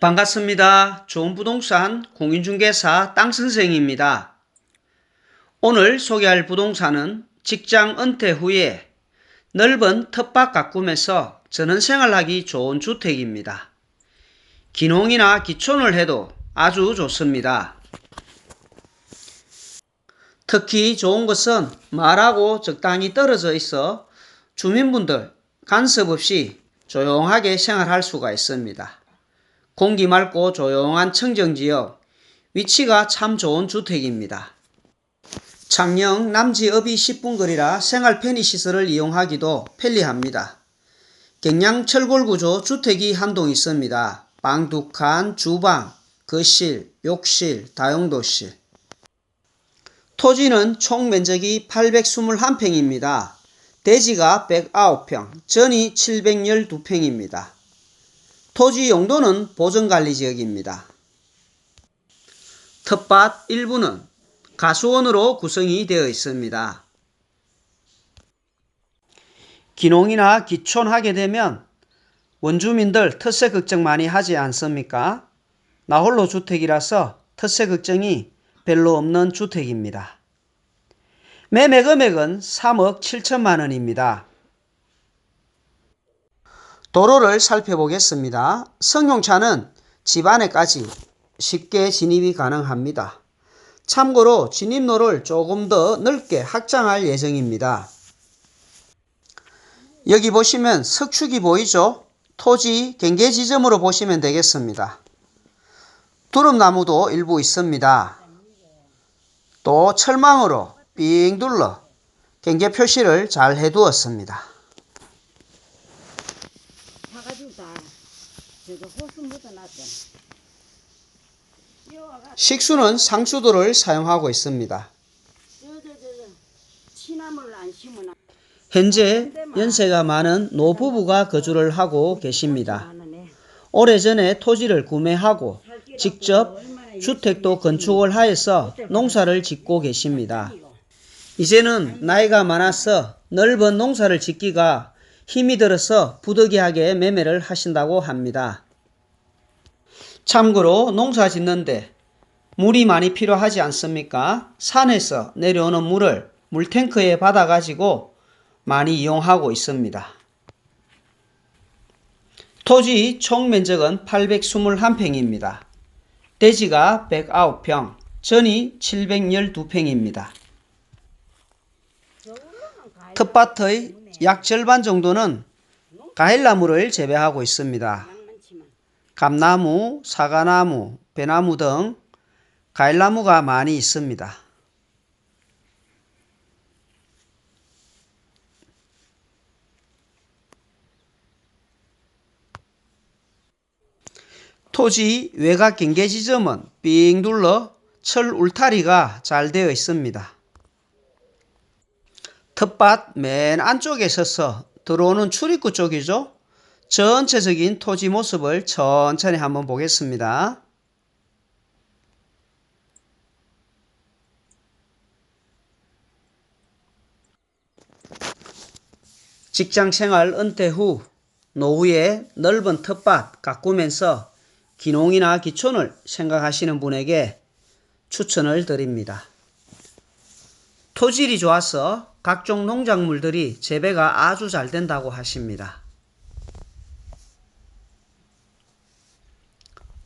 반갑습니다. 좋은 부동산 공인중개사 땅선생입니다. 오늘 소개할 부동산은 직장 은퇴 후에 넓은 텃밭 가꾸면서 전원생활하기 좋은 주택입니다. 기농이나 기촌을 해도 아주 좋습니다. 특히 좋은 것은 말하고 적당히 떨어져 있어 주민분들 간섭 없이 조용하게 생활할 수가 있습니다. 공기 맑고 조용한 청정지역, 위치가 참 좋은 주택입니다. 창녕 남지읍이 10분 거리라 생활 편의시설을 이용하기도 편리합니다. 경량 철골 구조 주택이 한동 있습니다. 방 두 칸, 주방, 거실, 욕실, 다용도실. 토지는 총 면적이 821평입니다. 대지가 109평, 전이 712평입니다. 토지 용도는 보전관리 지역입니다. 텃밭 일부는 가수원으로 구성이 되어 있습니다. 기농이나 기촌하게 되면 원주민들 텃세 걱정 많이 하지 않습니까? 나홀로 주택이라서 텃세 걱정이 별로 없는 주택입니다. 매매 금액은 3억 7천만 원입니다. 도로를 살펴보겠습니다. 승용차는 집 안에까지 쉽게 진입이 가능합니다. 참고로 진입로를 조금 더 넓게 확장할 예정입니다. 여기 보시면 석축이 보이죠? 토지 경계 지점으로 보시면 되겠습니다. 두릅나무도 일부 있습니다. 또 철망으로 삥 둘러 경계 표시를 잘 해두었습니다. 사가지고 다 식수는 상수도를 사용하고 있습니다. 현재 연세가 많은 노부부가 거주를 하고 계십니다. 오래전에 토지를 구매하고 직접 주택도 건축을 하여서 농사를 짓고 계십니다. 이제는 나이가 많아서 넓은 농사를 짓기가 힘이 들어서 부득이하게 매매를 하신다고 합니다. 참고로 농사 짓는데 물이 많이 필요하지 않습니까? 산에서 내려오는 물을 물탱크에 받아가지고 많이 이용하고 있습니다. 토지 총 면적은 821평입니다. 대지가 109평, 전이 712평입니다. 텃밭의 약 절반 정도는 과일나무를 재배하고 있습니다. 감나무, 사과나무, 배나무 등 과일나무가 많이 있습니다. 토지 외곽 경계 지점은 삥 둘러 철 울타리가 잘 되어 있습니다. 텃밭 맨 안쪽에 서서 들어오는 출입구 쪽이죠. 전체적인 토지 모습을 천천히 한번 보겠습니다. 직장 생활 은퇴 후 노후에 넓은 텃밭 가꾸면서 기농이나 기촌을 생각하시는 분에게 추천을 드립니다. 토질이 좋아서 각종 농작물들이 재배가 아주 잘 된다고 하십니다.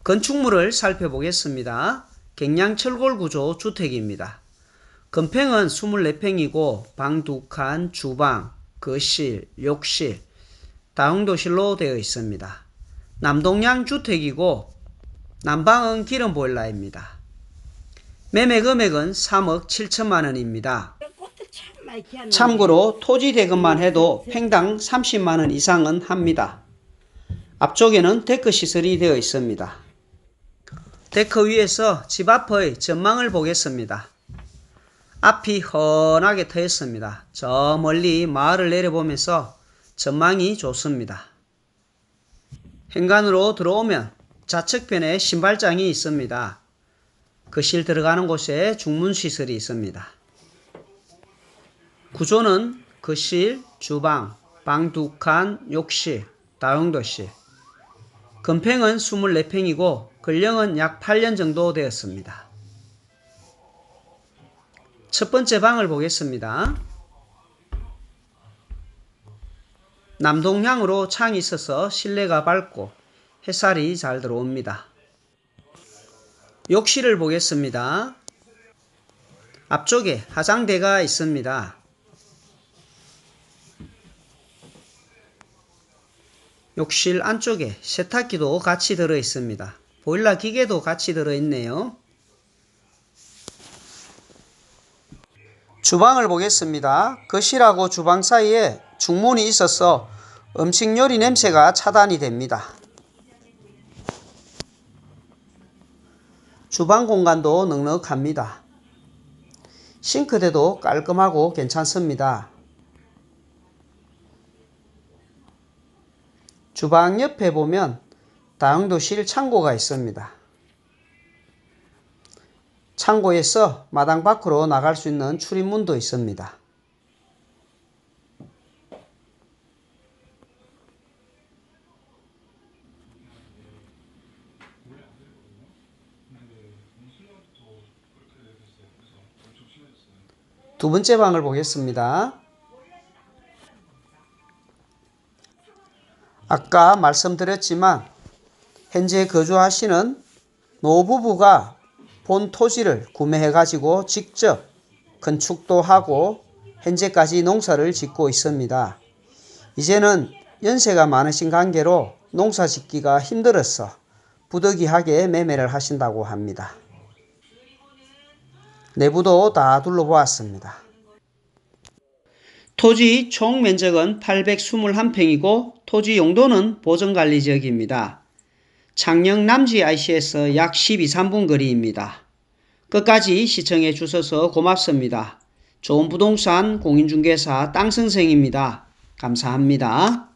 건축물을 살펴보겠습니다. 갱량철골 구조 주택입니다. 건평은 24평이고 방 2칸, 주방, 거실, 욕실, 다용도실로 되어 있습니다. 남동양 주택이고 남방은 기름 보일러입니다. 매매 금액은 3억 7천만 원입니다. 참고로 토지 대금만 해도 평당 30만 원 이상은 합니다. 앞쪽에는 데크 시설이 되어 있습니다. 데크 위에서 집 앞의 전망을 보겠습니다. 앞이 훤하게 트였습니다. 저 멀리 마을을 내려보면서 전망이 좋습니다. 현관으로 들어오면 좌측편에 신발장이 있습니다. 거실 들어가는 곳에 중문시설이 있습니다. 구조는 거실, 주방, 방 두 칸, 욕실, 다용도실. 건평은 24평이고 근령은 약 8년 정도 되었습니다. 첫 번째 방을 보겠습니다. 남동향으로 창이 있어서 실내가 밝고 햇살이 잘 들어옵니다. 욕실을 보겠습니다. 앞쪽에 화장대가 있습니다. 욕실 안쪽에 세탁기도 같이 들어 있습니다. 보일러 기계도 같이 들어 있네요. 주방을 보겠습니다. 거실하고 주방 사이에 중문이 있어서 음식 요리 냄새가 차단이 됩니다. 주방 공간도 넉넉합니다. 싱크대도 깔끔하고 괜찮습니다. 주방 옆에 보면 다용도실 창고가 있습니다. 창고에서 마당 밖으로 나갈 수 있는 출입문도 있습니다. 두 번째 방을 보겠습니다. 아까 말씀드렸지만 현재 거주하시는 노부부가 본 토지를 구매해 가지고 직접 건축도 하고 현재까지 농사를 짓고 있습니다. 이제는 연세가 많으신 관계로 농사 짓기가 힘들어서 부득이하게 매매를 하신다고 합니다. 내부도 다 둘러보았습니다. 토지 총 면적은 821평이고 토지 용도는 보전관리 지역입니다. 창녕 남지 IC에서 약 12, 3분 거리입니다. 끝까지 시청해 주셔서 고맙습니다. 좋은 부동산 공인중개사 땅선생입니다. 감사합니다.